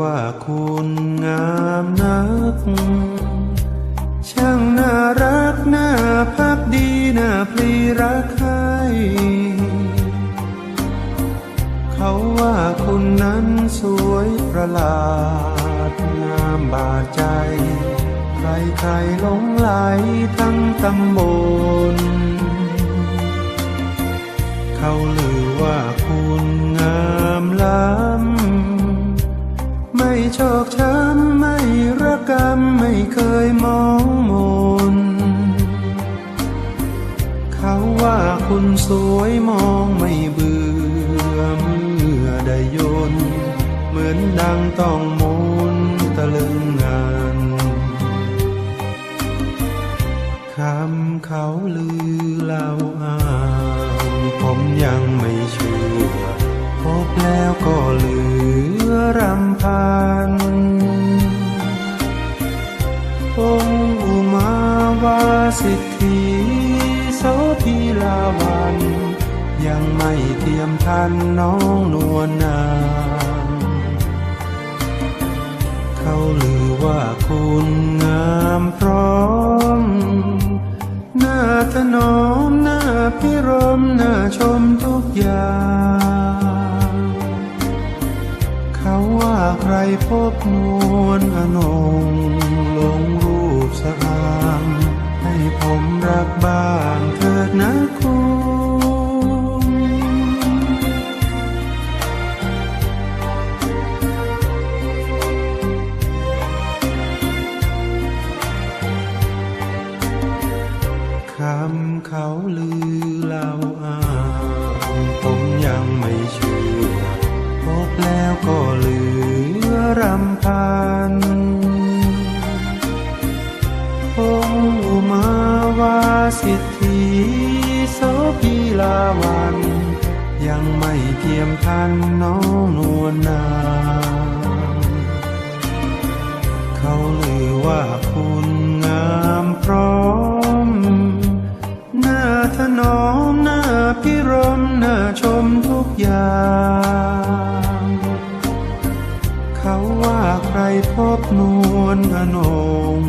ว่าคุณงามนัก ช่างน่ารักน่าพักดีน่าปลีรักใครเขาว่าคุณนั้นสวยประหลาดงามบาดใจ ใครๆหลงไหลทั้งตำบล ชอกช้ำไม่ระกำไม่เคยมองมน เขาว่าคุณสวยมองไม่เบื่อเมื่อได้ยน เหมือนดังต้องมนตะลึงงานคำเขาลือเล่าอ้างผมยังไม่เชื่อพบแล้วก็ลือ องค์อุมาวาสิทธิโสพีลาวัน ยังไม่เทียมทันน้องนวลนางเขาลือว่าคุณงามพร้อม หน้าถนอมหน้าพิรมหน้าชมทุกอย่างเขาว่าใครพบนวลอนงลง คำเขาลือเล่าอ้างผมยังไม่เชื่อพบแล้วก็ลือรำพันองค์อุมาวาสิทธิโสพีลาวัน ยังไม่เทียมทันน้องนวลนางเขา ชมทุกอย่าง เขาว่าใครพบนวลอนง